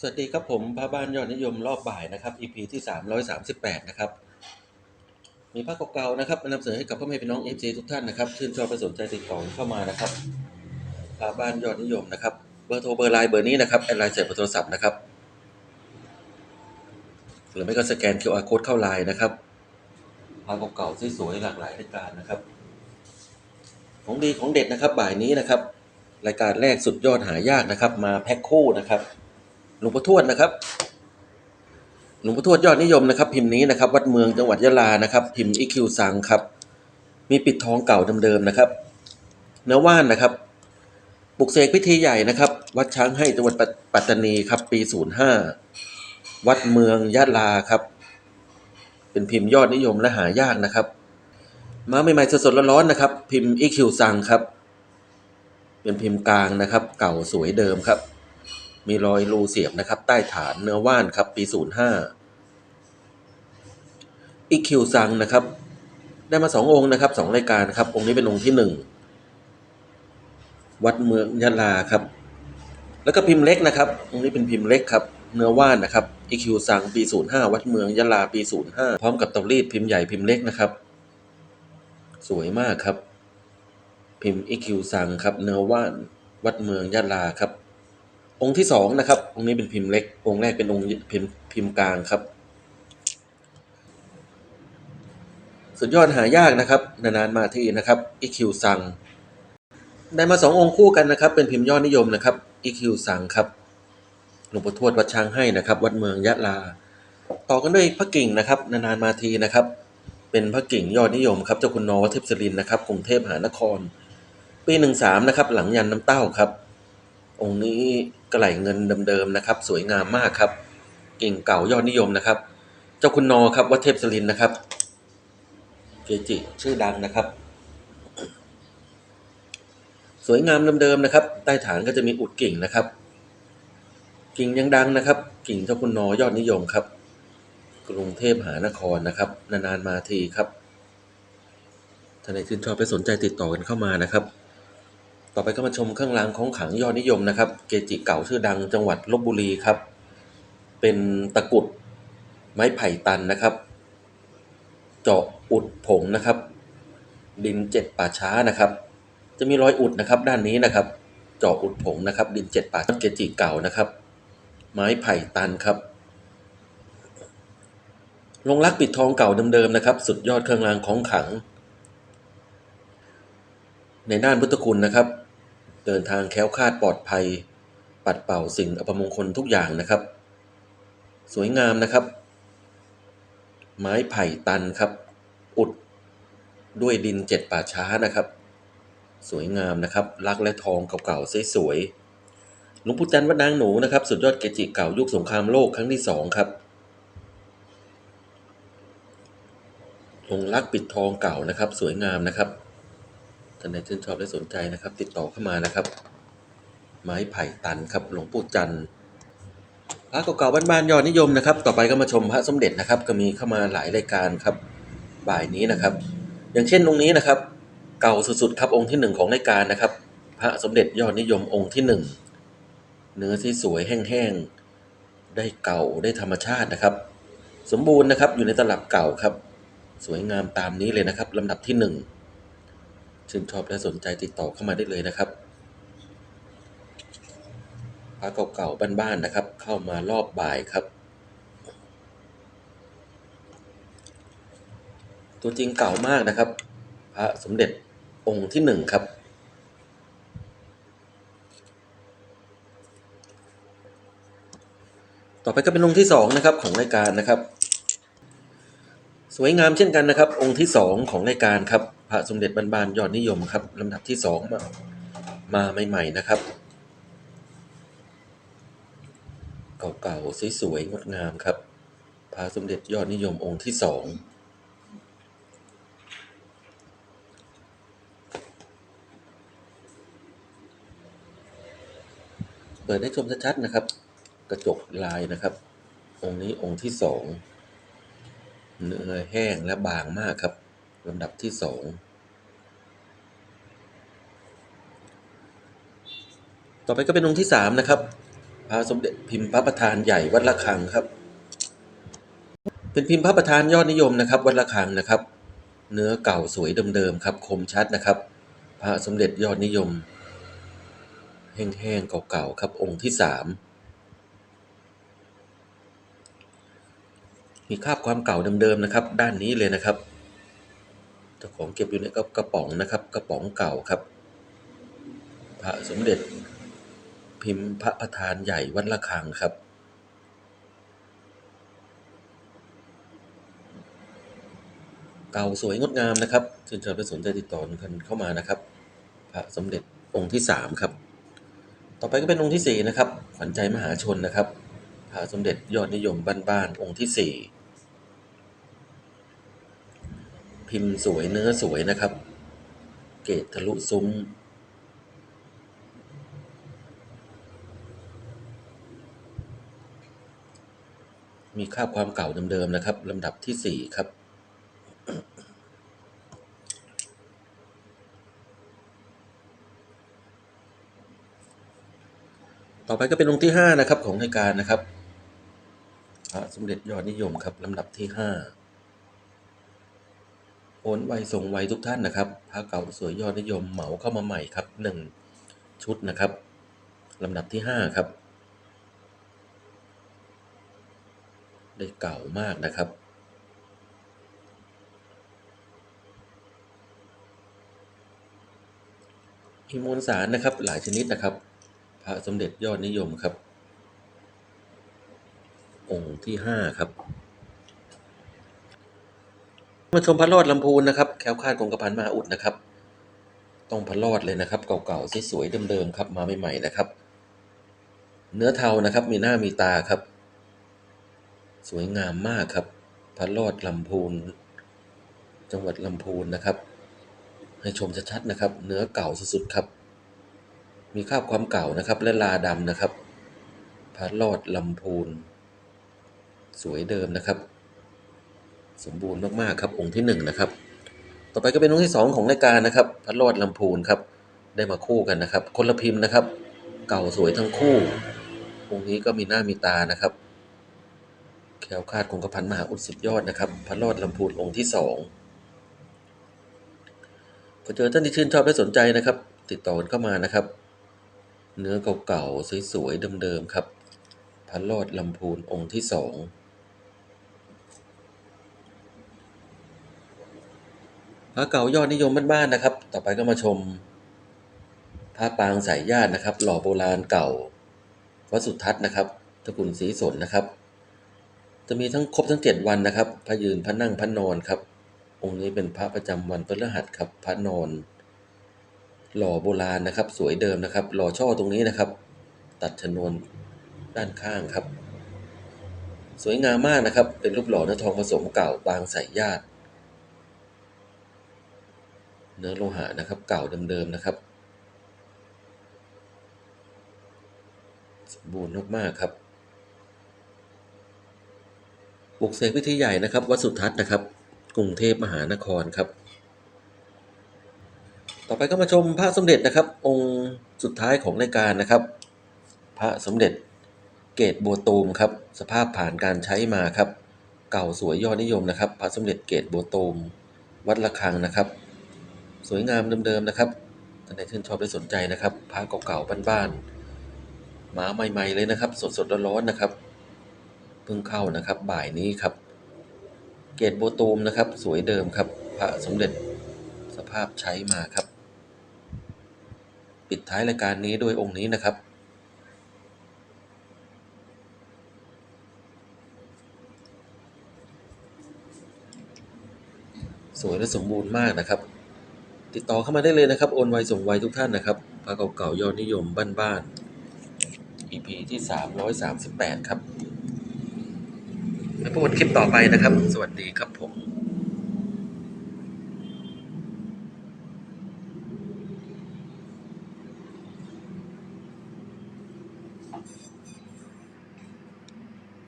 สวัสดีครับผมพระบ้านยอดนิยมรอบบ่ายนะครับ EP ที่ 338 นะครับ มีภาพเก่าๆนะครับมานำเสนอให้กับพ่อแม่พี่น้อง FC ทุกท่านนะครับชื่นชอบและสนใจติดต่อเข้ามานะครับพระบ้านยอดนิยมนะครับเบอร์โทรเบอร์ไลน์เบอร์นี้นะครับแอดไลน์ใส่เบอร์โทรศัพท์นะครับหรือไม่ก็สแกน QR code เข้าไลน์นะครับภาพเก่าๆสวยๆหลากหลายรายการนะครับ ของดีของเด็ดนะครับบ่ายนี้นะครับ รายการแรกสุดยอดหายากนะครับ มาแพ็คคู่นะครับ หลวงพ่อทวดนะครับ หลวงพ่อทวดยอดนิยมนะครับ พิมพ์นี้นะครับ วัดเมืองจังหวัดยะลานะครับ พิมพ์อีคิวซังครับ มีปิดทองเก่าเดิมๆนะครับเนื้อว่านนะครับปลุกเสกพิธีใหญ่นะครับ วัดช้างให้จังหวัดปัตปัตตานีครับ ปี 05 วัดเมืองยะลาครับ เป็นพิมพ์ยอดนิยมและหายากนะครับมาใหม่ๆสดๆร้อนๆนะครับ พิมพ์อีคิวซังครับ เป็นพิมพ์กลางนะครับ เก่าสวยเดิมครับ มีรอยรูเสียบนะครับ ใต้ฐานเนื้อว่านครับปี 05อีคิวซังนะครับ ได้มาสององค์นะครับสองรายการครับ องค์นี้เป็นองค์ที่หนึ่งวัดเมืองยะลาครับ แล้วก็พิมพ์เล็กนะครับ องค์นี้เป็นพิมพ์เล็กครับ เนื้อว่านนะครับอีคิวซังปี 05 วัดเมืองยะลาปี 05 พร้อมกับเตารีดพิมพ์ใหญ่พิมพ์เล็กนะครับ สวยมากครับ พิมพ์อีคิวซังครับ เนื้อว่านวัดเมืองยะลาครับ องค์ที่สองนะครับ องค์นี้เป็นพิมพ์เล็ก องค์แรกเป็นองค์พิมพ์พิมพ์กลางครับ สุดยอดหายากนะครับ นานๆมาทีนะครับอีคิวซังได้มาสององค์คู่กันนะครับ เป็นพิมพ์ยอดนิยมนะครับอีคิวซังครับหลวงปู่ทวดวัดช้างให้นะครับ วัดเมืองยะลา ต่อกันด้วยพระกิ่งนะครับ นานๆมาทีนะครับ เป็นพระกิ่งยอดนิยมครับเจ้าคุณนอวัดเทพศรินนะครับกรุงเทพมหานคร ปีหนึ่งสามนะครับ หลังยันน้ำเต้าครับ องค์นี้กระไหลเงินเดิมๆนะครับ สวยงามมากครับ กิ่งเก่ายอดนิยมนะครับ เจ้าคุณนอครับวัดเทพศรินนะครับ เกจิชื่อดังนะครับ สวยงามเดิมๆนะครับ ใต้ฐานก็จะมีอุดกิ่งนะครับ กิ่งยังดังนะครับ กิ่งเจ้าคุณนอยอดนิยมครับ กรุงเทพมหานครนะครับ นานๆมาทีครับท่านใดชื่นชอบและสนใจติดต่อกันเข้ามานะครับ ต่อไปก็มาชมเครื่องรางของขลังยอดนิยมนะครับ เกจิเก่าชื่อดังจังหวัดลบบุรีครับ เป็นตะกุดไม้ไผ่ตันนะครับ เจาะอุดผงนะครับ ดินเจ็ดป่าช้านะครับ จะมีรอยอุดนะครับ ด้านนี้นะครับ เจาะอุดผงนะครับ ดินเจ็ดป่าช้าเกจิเก่านะครับ ไม้ไผ่ตันครับลงรักปิดทองเก่าเดิมๆนะครับ สุดยอดเครื่องรางของขลัง ในด้านพุทธคุณนะครับ เดินทางแคล้วคลาดปลอดภัย ปัดเป่าสิ่งอัปมงคลทุกอย่างนะครับ สวยงามนะครับ ไม้ไผ่ตันครับ อุดด้วยดินเจ็ดป่าช้านะครับ สวยงามนะครับรักและทองเก่าๆสวยๆหลวงปู่จันทร์วัดนางหนูนะครับ สุดยอดเกจิเก่ายุคสงครามโลกครั้งที่สองครับองค์รักปิดทองเก่านะครับ สวยงามนะครับ ท่านใดชื่นชอบและสนใจนะครับ ติดต่อเข้ามานะครับ ไม้ไผ่ตันครับ หลวงปู่จันทร์พระเก่าๆบ้านๆยอดนิยมนะครับ ต่อไปก็มาชมพระสมเด็จนะครับ ก็มีเข้ามาหลายรายการครับ บ่ายนี้นะครับ อย่างเช่นองค์นี้นะครับ เก่าสุดๆครับองค์ที่หนึ่งของรายการนะครับ พระสมเด็จยอดนิยมองค์ที่หนึ่งเนื้อที่สวยแห้งๆ ได้เก่าได้ธรรมชาตินะครับ สมบูรณ์นะครับอยู่ในตลับเก่าครับ สวยงามตามนี้เลยนะครับลำดับที่หนึ่ง ชื่นชอบและสนใจติดต่อเข้ามาได้เลยนะครับพระเก่าๆบ้านๆนะครับ เข้ามารอบบ่ายครับ ตัวจริงเก่ามากนะครับ พระสมเด็จองค์ที่หนึ่งครับ ต่อไปก็เป็นองค์ที่สองนะครับของรายการนะครับ สวยงามเช่นกันนะครับ องค์ที่สองของรายการครับ พระสมเด็จบานๆยอดนิยมครับลำดับที่สองมามาใหม่ๆนะครับ เก่าๆสวยๆงดงามครับพระสมเด็จยอดนิยมองค์ที่สองเปิดให้ชมชัดๆนะครับ กระจกลายนะครับ องค์นี้องค์ที่สองเนื้อแห้งและบางมากครับ ลำดับที่สองต่อไปก็เป็นองค์ที่สามนะครับพระสมเด็จพิมพ์พระประธานใหญ่วัดระฆังครับ เป็นพิมพ์พระประธานยอดนิยมนะครับ วัดระฆังนะครับ เนื้อเก่าสวยเดิมๆครับ คมชัดนะครับ พระสมเด็จยอดนิยม แห้งๆเก่าๆครับ องค์ที่สามมีคราบความเก่าเดิมๆนะครับ ด้านนี้เลยนะครับ เจ้าของเก็บอยู่ในกระป๋องนะครับ กระป๋องเก่าครับ พระสมเด็จพิมพ์พระประธานใหญ่วัดระฆังครับ เก่าสวยงดงามนะครับเชื่นชอบและสนใจติดต่อกันเข้ามานะครับ พระสมเด็จองค์ที่สามครับ ต่อไปก็เป็นองค์ที่สี่นะครับ ขวัญใจมหาชนนะครับ พระสมเด็จยอดนิยมบ้านๆองค์ที่สี่ พิมพ์สวยเนื้อสวยนะครับ เกตทะลุซุ้ม มีคราความเก่าเดิมๆนะครับลำดับที่สี่ครับต่อไปก็เป็นองค์ที่ห้านะครับของรายการนะครับ สมเด็จยอดนิยมครับลำดับที่ห้า โอนไวส่งไวทุกท่านนะครับพระเก่าสวยยอดนิยมเหมาเข้ามาใหม่ครับหนึ่งชุดนะครับลำดับที่ห้าครับ ได้เก่ามากนะครับมีมวลสารนะครับหลายชนิดนะครับ พระสมเด็จยอดนิยมครับ องค์ที่ห้าครับ มาชมพระรอดลำพูนนะครับแคล้วคลาดคงกระพันมาอุดนะครับ ต้องพระรอดเลยนะครับ เก่าๆสวยๆเดิมๆครับ มาใหม่ๆนะครับ เนื้อเทานะครับ มีหน้ามีตาครับ สวยงามมากครับ พระรอดลำพูน จังหวัดลำพูนนะครับ ให้ชมชัดๆนะครับ เนื้อเก่าสุดๆครับ มีคราบความเก่านะครับ และลาดำนะครับ พระรอดลำพูน สวยเดิมนะครับ สมบูรณ์มากๆครับองค์ที่หนึ่งนะครับ ต่อไปก็เป็นองค์ที่สองของรายการนะครับพระรอดลำพูนครับได้มาคู่กันนะครับ คนละพิมพ์นะครับ เก่าสวยทั้งคู่องค์นี้ก็มีหน้ามีตานะครับแคล้วคลาดคงกระพันมหาอุดสุดยอดนะครับ พระรอดลำพูนองค์ที่สองพอเจอท่านที่ชื่นชอบและสนใจนะครับ ติดต่อเข้ามานะครับ เนื้อเก่าๆสวยๆเดิมๆครับพระรอดลำพูนองค์ที่สอง พระเก่ายอดนิยมบ้านๆนะครับ ต่อไปก็มาชมพระปางสายญาตินะครับ หล่อโบราณเก่าวัดสุทัศน์นะครับตะกูลศรีสนนะครับ จะมีทั้งครบทั้งเจ็ดวันนะครับ พระยืนพระนั่งพระนอนครับ องค์นี้เป็นพระประจำวันพฤหัสครับพระนอน หล่อโบราณนะครับ สวยเดิมนะครับ หล่อช่อตรงนี้นะครับ ตัดชนวนด้านข้างครับ สวยงามมากนะครับ เป็นรูปหล่อเนื้อทองผสมเก่าปางสายญาติ เนื้อโลหะนะครับ เก่าเดิมๆนะครับสมบูรณ์มากๆครับปลุกเสกพิธีใหญ่นะครับ วัดสุทัศน์นะครับ กรุงเทพมหานครครับ ต่อไปก็มาชมพระสมเด็จนะครับ องค์สุดท้ายของรายการนะครับ พระสมเด็จเกตบัวตูมครับ สภาพผ่านการใช้มาครับ เก่าสวยยอดนิยมนะครับ พระสมเด็จเกตบัวตูม วัดระฆังนะครับ สวยงามเดิมๆนะครับท่านใดชื่นชอบและสนใจนะครับพระเก่าๆบ้านๆมาใหม่ ๆ เลยนะครับ สดๆร้อนๆนะครับเพิ่งเข้านะครับบ่ายนี้ครับ เกตโบตูมนะครับ สวยเดิมครับ พระสมเด็จสภาพใช้มาครับ ปิดท้ายรายการนี้ด้วยองค์นี้นะครับสวยและสมบูรณ์มากนะครับ ติดต่อเข้ามาได้เลยนะครับ โอนไวส่งไวทุกท่านนะครับพระเก่าๆยอดนิยมบ้านๆ EP ที่ 338 ครับ แล้วพบกันคลิปต่อไปนะครับ สวัสดีครับผม